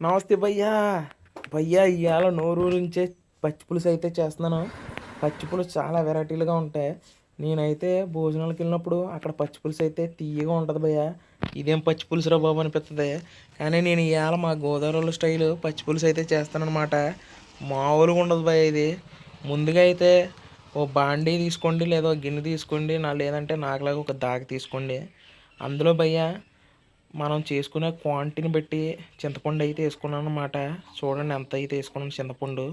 నమస్తే భయ్యా. భయ్యా ఇవాళ నోరూరించే పచ్చి పులుసు అయితే చేస్తున్నాను. పచ్చి పులుసు చాలా వెరైటీలుగా ఉంటాయి. నేనైతే భోజనాలకు వెళ్ళినప్పుడు అక్కడ పచ్చి పులుసు అయితే తీయగా ఉంటుంది భయ్యా. ఇదేం పచ్చి పులుసురా బాబు అనిపిస్తుంది కానీ నేను ఇవాళ మా గోదావరి స్టైల్ పచ్చి పులుసు అయితే చేస్తానన్నమాట. మామూలుగా ఉండదు భయ్య ఇది. ముందుగా అయితే ఓ బాండీ తీసుకోండి లేదా గిన్నె తీసుకోండి నా లేదంటే నాకులాగా ఒక దాగ తీసుకోండి. అందులో భయ్యా మనం చేసుకునే క్వాంటిటీని బట్టి చింతపండు అయితే వేసుకున్నాను అనమాట చూడండి ఎంత అయితే వేసుకున్నాను చింతపండు.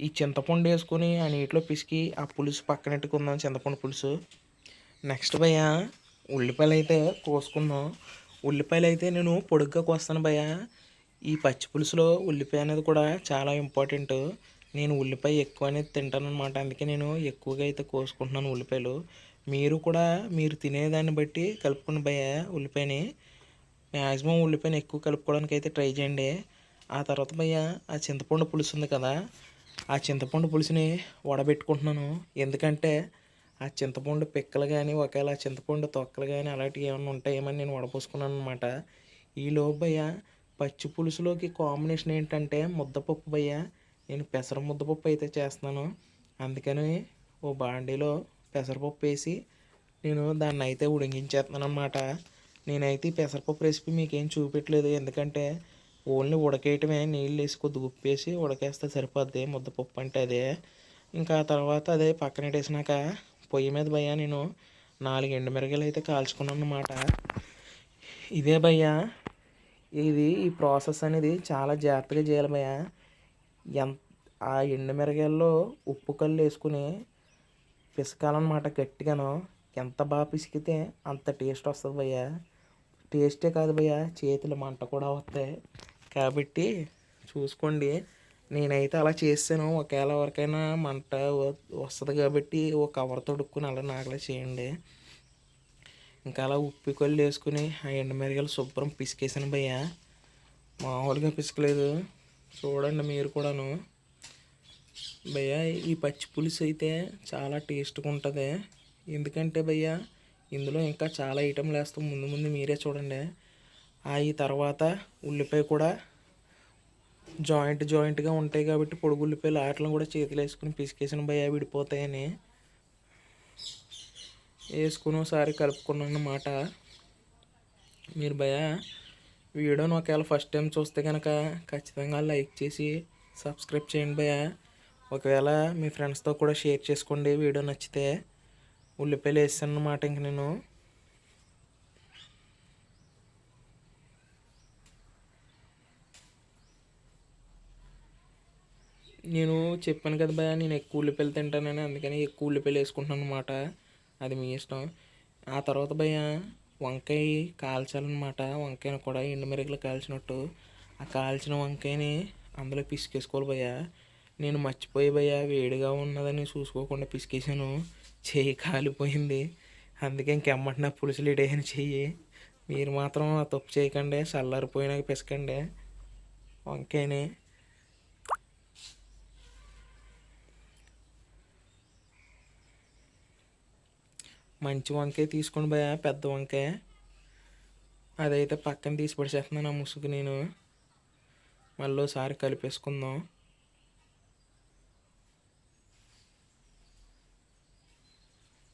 ఈ చింతపండు వేసుకుని ఆ నీటిలో పిసికి ఆ పులుసు పక్కనెట్టుకుందాం చింతపండు పులుసు. నెక్స్ట్ భయ ఉల్లిపాయలు అయితే కోసుకుందాం. ఉల్లిపాయలు అయితే నేను పొడుగ్గా కోస్తాను భయ ఈ పచ్చి పులుసులో ఉల్లిపాయ అనేది కూడా చాలా ఇంపార్టెంట్ నేను ఉల్లిపాయ ఎక్కువ అనేది తింటాను అనమాట అందుకే నేను ఎక్కువగా అయితే కోసుకుంటున్నాను ఉల్లిపాయలు. మీరు కూడా మీరు తినేదాన్ని బట్టి కలుపుకుని భయ ఉల్లిపాయని. మ్యాక్సిమం ఉల్లిపాయను ఎక్కువ కలుపుకోవడానికి అయితే ట్రై చేయండి. ఆ తర్వాత భయ్య ఆ చింతపండు పులుసు ఉంది కదా ఆ చింతపండు పులుసుని వడబెట్టుకుంటున్నాను. ఎందుకంటే ఆ చింతపండు పిక్కలు కానీ ఒకవేళ ఆ చింతపండు తొక్కలు కానీ అలాంటివి ఏమైనా ఉంటాయేమని నేను వడపోసుకున్నాను అనమాట ఈ లోపయ్య పచ్చి పులుసులోకి కాంబినేషన్ ఏంటంటే ముద్దపప్పు భయ్య నేను పెసర ముద్దపప్పు అయితే చేస్తున్నాను. అందుకని ఓ బాండీలో పెసరపప్పు వేసి నేను దాన్ని అయితే ఉడికించేస్తున్నాను అనమాట నేనైతే ఈ పెసరపప్పు రెసిపీ మీకు ఏం చూపెట్టలేదు. ఎందుకంటే ఓన్లీ ఉడకేయటమే. నీళ్ళు వేసి కొద్దిగా ఉప్పేసి ఉడకేస్తే సరిపోద్ది. ముద్దపప్పు అంటే అదే. ఇంకా తర్వాత అదే పక్కన పెట్టేసినాక పొయ్యి మీద భయ్యా నేను నాలుగు ఎండుమిరగాయలు అయితే కాల్చుకున్నాను అనమాట ఇదే భయ్యా ఇది ఈ ప్రాసెస్ అనేది చాలా జాగ్రత్తగా చేయాలి భయ్య. ఎంత ఆ ఎండుమిరగాయల్లో ఉప్పు కళ్ళు వేసుకుని పిసకాలన్నమాట గట్టిగాను. ఎంత బాగా పిసికితే అంత టేస్ట్ వస్తుంది భయ్యా. టేస్టే కాదు భయ్య. చేతులు మంట కూడా వస్తాయి. కాబట్టి చూసుకోండి. నేనైతే అలా చేస్తాను. ఒకవేళ ఎవరికైనా మంట వస్తుంది కాబట్టి ఓ కవర్ తొడుక్కుని అలా నాకలా చేయండి. ఇంకా అలా ఉప్పి కొల్లు వేసుకుని ఆ ఎండమిరగాయలు శుభ్రం పిసికేసాను భయ్య. మామూలుగా పిసకలేదు. చూడండి మీరు కూడాను. భయ్య ఈ పచ్చి పులుసు అయితే చాలా టేస్ట్గా ఉంటుంది. ఎందుకంటే భయ్య ఇందులో ఇంకా చాలా ఐటెంలు వేస్తాం ముందు ముందు మీరే చూడండి. ఆ తర్వాత ఉల్లిపాయ కూడా జాయింట్ జాయింట్గా ఉంటాయి కాబట్టి పొడుగు ఉల్లిపాయలు ఆటలను కూడా చేతులు వేసుకుని పిసికేసిన భయ విడిపోతాయని వేసుకుని ఒకసారి కలుపుకున్నాను అన్నమాట మీరు భయ వీడియోని ఒకవేళ ఫస్ట్ టైం చూస్తే కనుక ఖచ్చితంగా లైక్ చేసి సబ్స్క్రైబ్ చేయండి భయ. ఒకవేళ మీ ఫ్రెండ్స్తో కూడా షేర్ చేసుకోండి. వీడియో నచ్చితే ఉల్లిపాయలు వేసాను అన్నమాట ఇంక నేను. నేను చెప్పాను కదా భయ నేను ఎక్కువ ఉల్లిపాయలు తింటానని అందుకని ఎక్కువ ఉల్లిపాయలు వేసుకుంటున్నాను అనమాట అది మీ ఇష్టం. ఆ తర్వాత భయ వంకాయ కాల్చాలన్నమాట. వంకాయను కూడా ఎండుమిరగలు కాల్చినట్టు. ఆ కాల్చిన వంకాయని అందులో పిసికేసుకోవాలి భయ్యా. నేను మర్చిపోయి భయ్యా వేడిగా ఉన్నదని చూసుకోకుండా పిసికేసాను చెయ్యి కాలిపోయింది. అందుకే ఇంకెమ్మటిన పులుసులు ఇడేయని చెయ్యి. మీరు మాత్రం ఆ తప్పు చేయకండి. చల్లారిపోయినాక పిసకండి. వంకాయని. మంచి వంకాయ తీసుకోండి భయ పెద్ద వంకాయ. అదైతే పక్కన తీసి పడిచేస్తున్నాను ఆ ముసుగు నేను. మళ్ళీ ఒకసారి కలిపేసుకుందాం.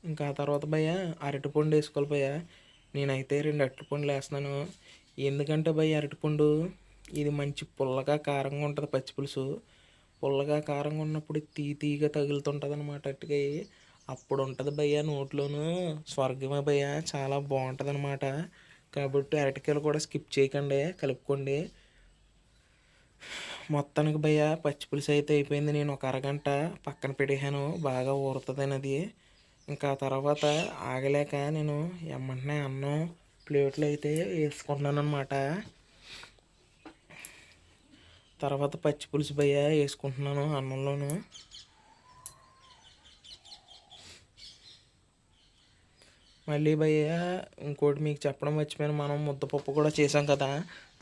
ఇంకా ఆ తర్వాత భయ్య అరటిపండు వేసుకోవాలి భయ్య. నేనైతే రెండు అరటిపండులు వేస్తున్నాను. ఎందుకంటే భయ్య అరటిపండు ఇది మంచి పుల్లగా కారంగా ఉంటుంది పచ్చిపులుసు పుల్లగా కారంగా ఉన్నప్పుడు తీ తీగా తగులుతుంటుంది అనమాట అట్టుకాయ అప్పుడు ఉంటుంది భయ్య నోట్లోను. స్వర్గమే భయ్య చాలా బాగుంటుంది అనమాట కాబట్టి అరటికాయలు కూడా స్కిప్ చేయకండి కలుపుకోండి. మొత్తానికి భయ్య పచ్చి పులుసు అయితే అయిపోయింది. నేను ఒక అరగంట పక్కన పెట్టేసాను బాగా ఊరుతుంది అది ఇంకా తర్వాత ఆగలేక నేను ఎమ్మంటనే అన్నం ప్లేట్లు అయితే వేసుకుంటున్నాను అనమాట తర్వాత పచ్చి పులుసు భయ్య వేసుకుంటున్నాను అన్నంలోను. మళ్ళీ భయ్య ఇంకోటి మీకు చెప్పడం మర్చిపోయాను మనం ముద్దపప్పు కూడా చేసాం కదా.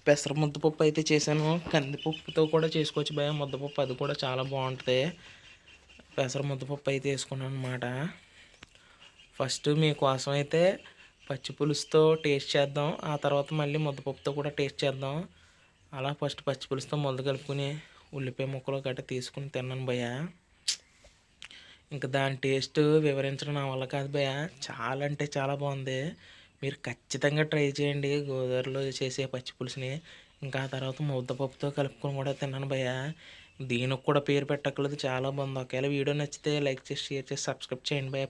పెసర ముద్దపప్పు అయితే చేశాను కందిపప్పుతో కూడా చేసుకోవచ్చు భయ్య ముద్దపప్పు అది కూడా చాలా బాగుంటుంది. పెసర ముద్దపప్పు అయితే వేసుకున్నాను అనమాట ఫస్ట్ మీకోసం అయితే పచ్చి పులుసుతో టేస్ట్ చేద్దాం. ఆ తర్వాత మళ్ళీ ముద్దపప్పుతో కూడా టేస్ట్ చేద్దాం. అలా ఫస్ట్ పచ్చి పులుసుతో ముద్ద కలుపుకుని ఉల్లిపాయ ముక్కలు గట్ట తీసుకుని తిన్నాను భయ ఇంకా దాని టేస్ట్ వివరించడం నా వల్ల కాదు భయ చాలా అంటే చాలా బాగుంది. మీరు ఖచ్చితంగా ట్రై చేయండి గోదావరిలో చేసే పచ్చి పులుసుని. ఇంకా ఆ తర్వాత ముద్దపప్పుతో కలుపుకొని కూడా తిన్నాను భయ దీనికి కూడా పేరు పెట్టక్కర్లేదు చాలా బాగుంది. ఒకవేళ వీడియో నచ్చితే లైక్ చేసి షేర్ చేసి సబ్స్క్రైబ్ చేయండి భయ